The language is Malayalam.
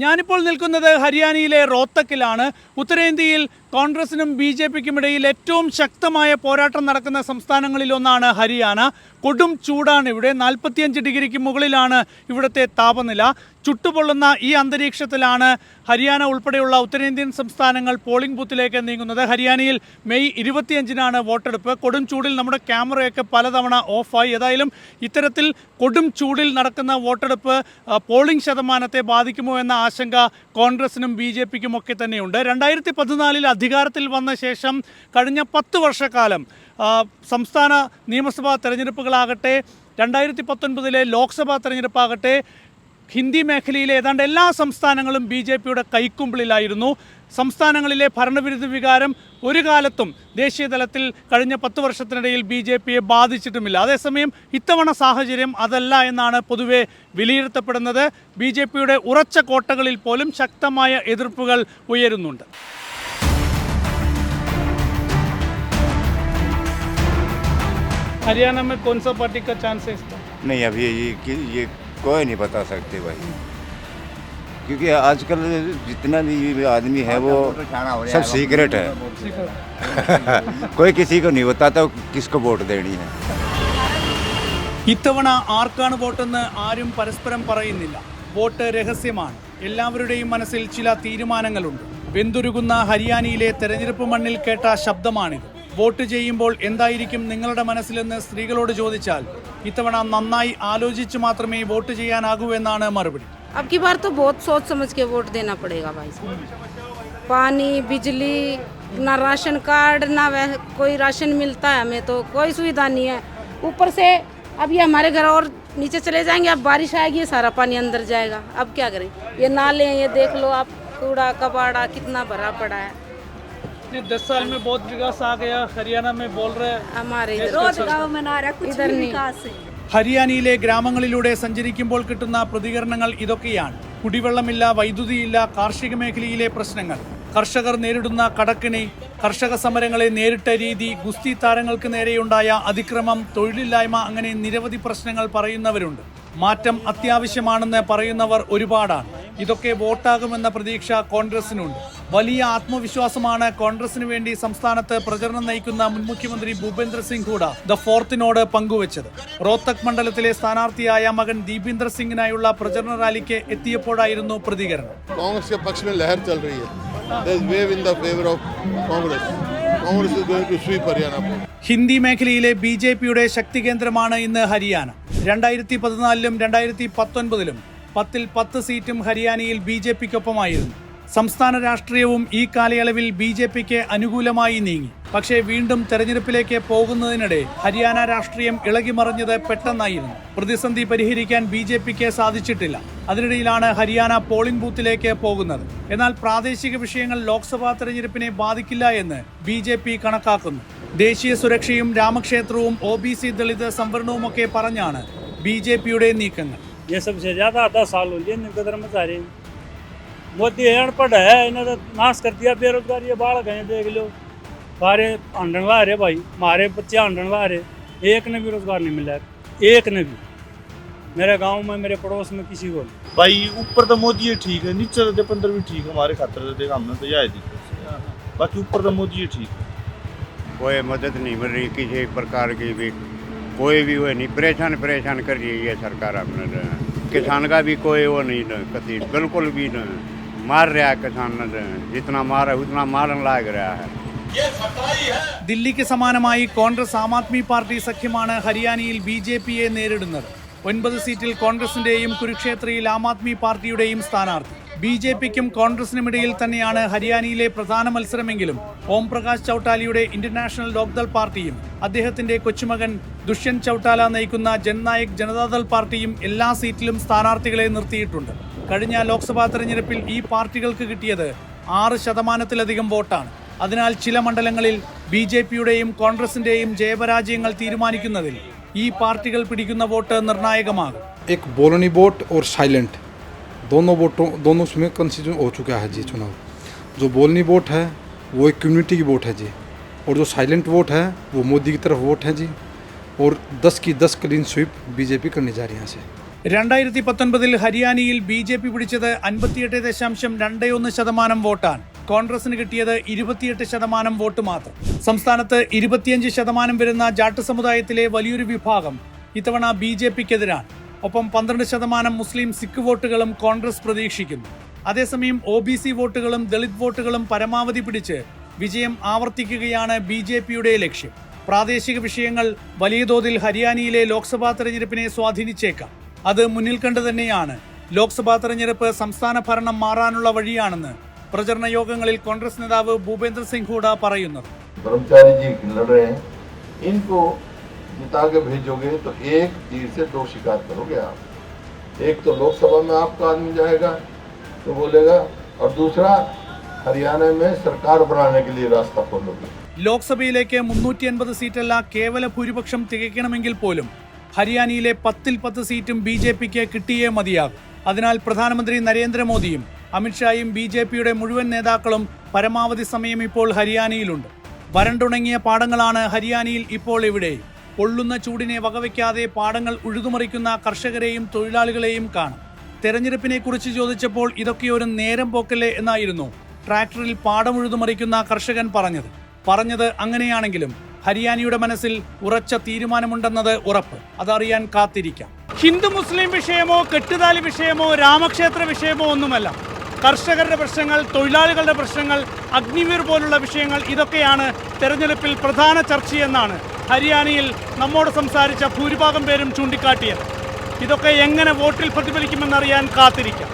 ഞാനിപ്പോൾ നിൽക്കുന്നത് ഹരിയാനയിലെ റോത്തക്കിലാണ്. ഉത്തരേന്ത്യയിൽ കോൺഗ്രസിനും ബി ജെ പിക്കും ഇടയിൽ ഏറ്റവും ശക്തമായ പോരാട്ടം നടക്കുന്ന സംസ്ഥാനങ്ങളിലൊന്നാണ് ഹരിയാന. കൊടും ചൂടാണ് ഇവിടെ. നാൽപ്പത്തിയഞ്ച് ഡിഗ്രിക്ക് മുകളിലാണ് ഇവിടുത്തെ താപനില. ചുട്ടുപൊള്ളുന്ന ഈ അന്തരീക്ഷത്തിലാണ് ഹരിയാന ഉൾപ്പെടെയുള്ള ഉത്തരേന്ത്യൻ സംസ്ഥാനങ്ങൾ പോളിംഗ് ബൂത്തിലേക്ക് നീങ്ങുന്നത്. ഹരിയാനയിൽ മെയ് ഇരുപത്തിയഞ്ചിനാണ് വോട്ടെടുപ്പ്. കൊടും ചൂടിൽ നമ്മുടെ ക്യാമറയൊക്കെ പലതവണ ഓഫായി. ഏതായാലും ഇത്തരത്തിൽ കൊടും ചൂടിൽ നടക്കുന്ന വോട്ടെടുപ്പ് പോളിംഗ് ശതമാനത്തെ ബാധിക്കുമോ എന്ന ആശങ്ക കോൺഗ്രസിനും ബി ജെ പിക്കും ഒക്കെ തന്നെയുണ്ട്. രണ്ടായിരത്തി പതിനാലിൽ അധികാരത്തിൽ വന്ന ശേഷം കഴിഞ്ഞ പത്ത് വർഷക്കാലം സംസ്ഥാന നിയമസഭാ തെരഞ്ഞെടുപ്പുകളാകട്ടെ രണ്ടായിരത്തി പത്തൊൻപതിലെ ലോക്സഭാ തെരഞ്ഞെടുപ്പാകട്ടെ ഹിന്ദി മേഖലയിലെ ഏതാണ്ട് എല്ലാ സംസ്ഥാനങ്ങളും ബി ജെ പിയുടെ കൈക്കുമ്പിളിലായിരുന്നു സംസ്ഥാനങ്ങളിലെ ഭരണവിരുദ്ധ വികാരം ഒരു കാലത്തും ദേശീയ തലത്തിൽ കഴിഞ്ഞ പത്ത് വർഷത്തിനിടയിൽ ബി ജെ പിയെ ബാധിച്ചിട്ടുമില്ല അതേസമയം ഇത്തവണ സാഹചര്യം അതല്ല എന്നാണ് പൊതുവെ വിലയിരുത്തപ്പെടുന്നത് ബി ജെ പിയുടെ ഉറച്ച കോട്ടകളിൽ പോലും ശക്തമായ എതിർപ്പുകൾ ഉയരുന്നുണ്ട് हरियाणा में कौन सा पार्टी का चांस है इसका नहीं अभी ये कि- ये कोई नहीं बता सकते भाई क्योंकि आजकल जितना भी आदमी है वो सब सीक्रेट है कोई किसी को नहीं बताता किसको वोट देनी है ഇത്തവണ ആർക്കാണ് വോട്ടെന്ന് ആരും പരസ്പരം പറയുന്നില്ല വോട്ട് രഹസ്യമാണ് എല്ലാവരുടെയും മനസ്സിൽ ചില തീരുമാനങ്ങളുണ്ട് വെന്തുരുകുന്ന ഹരിയാനയിലെ തെരഞ്ഞെടുപ്പ് മണ്ണിൽ കേട്ട ശബ്ദമാണിത് വോട്ട് ചെയ്യുമ്പോൾ എന്തായിരിക്കും നിങ്ങളുടെ മനസ്സിലെന്ന് സ്ത്രീകളോട് ചോദിച്ചാൽ ഇത്തവണ നന്നായി ആലോചിച്ച് മാത്രമേ വോട്ട് ചെയ്യാനാകൂ എന്നാണ് മറുപടി अब की बार तो बहुत सोच समझ के वोट देना पड़ेगा भाई साहब पानी बिजली ना राशन कार्ड ना वह कोई राशन मिलता है हमें तो कोई सुविधा नहीं है ऊपर से अब ये हमारे घर और नीचे चले जाएंगे अब बारिश आएगी ये सारा पानी अंदर जाएगा अब क्या करें ये नाले हैं ये देख लो आप कूड़ा कबाड़ा कितना भरा पड़ा है दस साल में बहुत विकास आ गया हरियाणा में बोल रहे हमारे रोज इधर गांव में ना रहा कुछ इधर भी नहीं। विकास है ഹരിയാനയിലെ ഗ്രാമങ്ങളിലൂടെ സഞ്ചരിക്കുമ്പോൾ കിട്ടുന്ന പ്രതികരണങ്ങൾ ഇതൊക്കെയാണ് കുടിവെള്ളമില്ല വൈദ്യുതിയില്ല കാർഷിക മേഖലയിലെ പ്രശ്നങ്ങൾ കർഷകർ നേരിടുന്ന കടക്കിണി കർഷക സമരങ്ങളെ നേരിട്ട രീതി ഗുസ്തി താരങ്ങൾക്ക് നേരെയുണ്ടായ അതിക്രമം തൊഴിലില്ലായ്മ അങ്ങനെ നിരവധി പ്രശ്നങ്ങൾ പറയുന്നവരുണ്ട് മാറ്റം അത്യാവശ്യമാണെന്ന് പറയുന്നവർ ഒരുപാടാണ് ഇതൊക്കെ വോട്ടാകുമെന്ന പ്രതീക്ഷ കോൺഗ്രസിനുണ്ട്. വലിയ ആത്മവിശ്വാസമാണ് കോൺഗ്രസിന് വേണ്ടി സംസ്ഥാനത്ത് പ്രചരണം നയിക്കുന്ന മുൻ മുഖ്യമന്ത്രി ഭൂപേന്ദ്ര സിംഗ് ഹൂഡ ദ ഫോർത്തിനോട് പങ്കുവച്ചത്. റോത്തക് മണ്ഡലത്തിലെ സ്ഥാനാർത്ഥിയായ മകൻ ദീപേന്ദ്ര സിംഗിനായുള്ള പ്രചരണ റാലിക്ക് എത്തിയപ്പോഴായിരുന്നു പ്രതികരണം. കോൺഗ്രസ് ഹിന്ദി മേഖലയിലെ ബി ജെ പിയുടെ ശക്തി കേന്ദ്രമാണ് ഇന്ന് ഹരിയാന. രണ്ടായിരത്തി പതിനാലിലും രണ്ടായിരത്തി പത്തൊൻപതിലും പത്തിൽ പത്ത് സീറ്റും ഹരിയാനയിൽ ബി ജെ പിക്കൊപ്പമായിരുന്നു. സംസ്ഥാന രാഷ്ട്രീയവും ഈ കാലയളവിൽ ബി ജെ പിക്ക് അനുകൂലമായി നീങ്ങി. പക്ഷേ വീണ്ടും തെരഞ്ഞെടുപ്പിലേക്ക് പോകുന്നതിനിടെ ഹരിയാന രാഷ്ട്രീയം ഇളകിമറിഞ്ഞത് പെട്ടെന്നായിരുന്നു. പ്രതിസന്ധി പരിഹരിക്കാൻ ബി ജെ പിക്ക് സാധിച്ചിട്ടില്ല. അതിനിടയിലാണ് ഹരിയാന പോളിംഗ് ബൂത്തിലേക്ക് പോകുന്നത്. എന്നാൽ പ്രാദേശിക വിഷയങ്ങൾ ലോക്സഭാ തെരഞ്ഞെടുപ്പിനെ ബാധിക്കില്ല എന്ന് ബി ജെ പി കണക്കാക്കുന്നു. ദേശീയ സുരക്ഷയും രാമക്ഷേത്രവും ഒ ബി സി ദളിത് സംവരണവുമൊക്കെ പറഞ്ഞാണ് ബി ജെ പിയുടെ നീക്കങ്ങൾ. ये सबसे ज़्यादा दस साल हो गए इन्हें कदर मचा रहे हैं मोदी अनपढ़ है इन्हें तो नाश कर दिया बेरोजगारी ये बाढ़ गए देख लो सारे अंडन ला रहे भाई हमारे बच्चे अंडन ला रहे एक ने भी रोजगार नहीं मिला एक ने भी मेरे गांव में मेरे पड़ोस में किसी को नहीं भाई ऊपर तो मोदी ही ठीक है नीचे तो पंद्रह भी ठीक है हमारे खातर तो देखा हमने तो यह दिक्कत बाकी ऊपर तो मोदी ही ठीक है कोई मदद नहीं मिल रही किसी प्रकार की भी कोई भी वो नहीं परेशान परेशान कर रही है ये सरकार अपने तो। किसान का भी कोई वो नहीं तो कति बिल्कुल भी नहीं मार रहा है किसान ने जितना मार है उतना मारन लाग रहा है ദില്ലിക്ക് സമാനമായി കോൺഗ്രസ് ആം ആദ്മി പാർട്ടി സഖ്യമാണ് ഹരിയാനയിൽ ബി ജെ പിയെ നേരിടുന്നത് ഒൻപത് സീറ്റിൽ കോൺഗ്രസിന്റെയും കുരുക്ഷേത്രയിൽ ആം ആദ്മി പാർട്ടിയുടെയും സ്ഥാനാർത്ഥി ബി ജെ പിക്കും കോൺഗ്രസിനുമിടയിൽ തന്നെയാണ് ഹരിയാനയിലെ പ്രധാന മത്സരമെങ്കിലും ഓം പ്രകാശ് ചൌട്ടാലിയുടെ ഇന്റർനാഷണൽ ലോക്ദൾ പാർട്ടിയും അദ്ദേഹത്തിന്റെ കൊച്ചുമകൻ ദുഷ്യന്ത് ചൌട്ടാല നയിക്കുന്ന ജൻനായക് ജനതാദൾ പാർട്ടിയും എല്ലാ സീറ്റിലും സ്ഥാനാർത്ഥികളെ നിർത്തിയിട്ടുണ്ട് കഴിഞ്ഞ ലോക്സഭാ തെരഞ്ഞെടുപ്പിൽ ഈ പാർട്ടികൾക്ക് കിട്ടിയത് ആറ് ശതമാനത്തിലധികം വോട്ടാണ് അതിനാൽ ചില മണ്ഡലങ്ങളിൽ ബി ജെ പിയുടെയും കോൺഗ്രസിന്റെയും ജയപരാജയങ്ങൾ തീരുമാനിക്കുന്നതിൽ ഈ പാർട്ടികൾ പിടിക്കുന്ന വോട്ട് നിർണായകമാകും एक बोलनी वोट और साइलेंट दोनों वोटों दोनों उसमें कंसिडर हो चुका है जी चुनाव जो बोलनी वोट है वो एक कम्युनिटी की वोट है जी और जो साइलेंट वोट है वो मोदी की तरफ वोट है जी और 10 की 10 क्लीन स्वीप बीजेपी करने जा रही है यहाँ से രണ്ടായിരത്തി പത്തൊൻപതിൽ ഹരിയാനയിൽ ബി ജെ പി പിടിച്ചത് അൻപത്തിയെട്ട് ദശാംശം രണ്ട് ഒന്ന് ശതമാനം വോട്ടാണ് കോൺഗ്രസിന് കിട്ടിയത് ഇരുപത്തിയെട്ട് ശതമാനം വോട്ട് മാത്രം സംസ്ഥാനത്ത് ഇരുപത്തിയഞ്ച് ശതമാനം വരുന്ന ജാട്ട് സമുദായത്തിലെ വലിയൊരു വിഭാഗം ഇത്തവണ ബി ജെ പിക്കെതിരാണ് ഒപ്പം പന്ത്രണ്ട് ശതമാനം മുസ്ലിം സിഖ് വോട്ടുകളും കോൺഗ്രസ് പ്രതീക്ഷിക്കുന്നു. അതേസമയം ഒ ബി സി വോട്ടുകളും ദളിത് വോട്ടുകളും പരമാവധി പിടിച്ച് വിജയം ആവർത്തിക്കുകയാണ് ബി ജെ പിയുടെ ലക്ഷ്യം. പ്രാദേശിക വിഷയങ്ങൾ വലിയ തോതിൽ ഹരിയാനയിലെ ലോക്സഭാ തെരഞ്ഞെടുപ്പിനെ സ്വാധീനിച്ചേക്കാം. അത് മുന്നിൽ കണ്ടു തന്നെയാണ് ലോക്സഭാ തെരഞ്ഞെടുപ്പ് സംസ്ഥാന ഭരണം മാറാനുള്ള വഴിയാണെന്ന് പ്രചരണ യോഗങ്ങളിൽ കോൺഗ്രസ് നേതാവ് ഭൂപേന്ദ്ര സിംഗ് ഹൂഡ പറയുന്നത്. ब्रह्मचारी जी लड़ रहे हैं इनको जिता के भेजोगे तो एक तीर से दो शिकार करोगे आप एक तो लोकसभा में आपका आदमी जाएगा तो बोलेगा और दूसरा हरियाणा में सरकार बनाने के लिए रास्ता खोलोगे ലോക്സഭയിലേക്ക് മുന്നൂറ്റി അൻപത് സീറ്റല്ല കേവല ഭൂരിപക്ഷം തികയ്ക്കണമെങ്കിൽ പോലും ഹരിയാനയിലെ പത്തിൽ പത്ത് സീറ്റും ബി ജെ പിക്ക് കിട്ടിയേ മതിയാകും അതിനാൽ പ്രധാനമന്ത്രി നരേന്ദ്രമോദിയും അമിത്ഷായും ബി ജെ പിയുടെ മുഴുവൻ നേതാക്കളും പരമാവധി സമയം ഇപ്പോൾ ഹരിയാനയിലുണ്ട് വരണ്ടുണങ്ങിയ പാടങ്ങളാണ് ഹരിയാനയിൽ ഇപ്പോൾ ഇവിടെ പൊള്ളുന്ന ചൂടിനെ വകവയ്ക്കാതെ പാടങ്ങൾ ഉഴുതുമറിക്കുന്ന കർഷകരെയും തൊഴിലാളികളെയും കാണാം. തെരഞ്ഞെടുപ്പിനെ കുറിച്ച് ചോദിച്ചപ്പോൾ ഇതൊക്കെ ഒരു നേരം പോക്കല്ലേ എന്നായിരുന്നു ട്രാക്ടറിൽ പാടം ഉഴുതുമറിക്കുന്ന കർഷകൻ പറഞ്ഞത്. പറഞ്ഞത് അങ്ങനെയാണെങ്കിലും ഹരിയാനയുടെ മനസ്സിൽ ഉറച്ച തീരുമാനമുണ്ടെന്നത് ഉറപ്പ്. അതറിയാൻ കാത്തിരിക്കാം. ഹിന്ദു മുസ്ലിം വിഷയമോ കെട്ടുതാലി വിഷയമോ രാമക്ഷേത്ര വിഷയമോ ഒന്നുമല്ല. കർഷകരുടെ പ്രശ്നങ്ങൾ തൊഴിലാളികളുടെ പ്രശ്നങ്ങൾ അഗ്നിവീർ പോലുള്ള വിഷയങ്ങൾ ഇതൊക്കെയാണ് തെരഞ്ഞെടുപ്പിൽ പ്രധാന ചർച്ചയെന്നാണ് ഹരിയാനയിൽ നമ്മോട് സംസാരിച്ച ഭൂരിഭാഗം പേരും ചൂണ്ടിക്കാട്ടിയത്. ഇതൊക്കെ എങ്ങനെ വോട്ടിൽ പ്രതിഫലിക്കുമെന്നറിയാൻ കാത്തിരിക്കാം.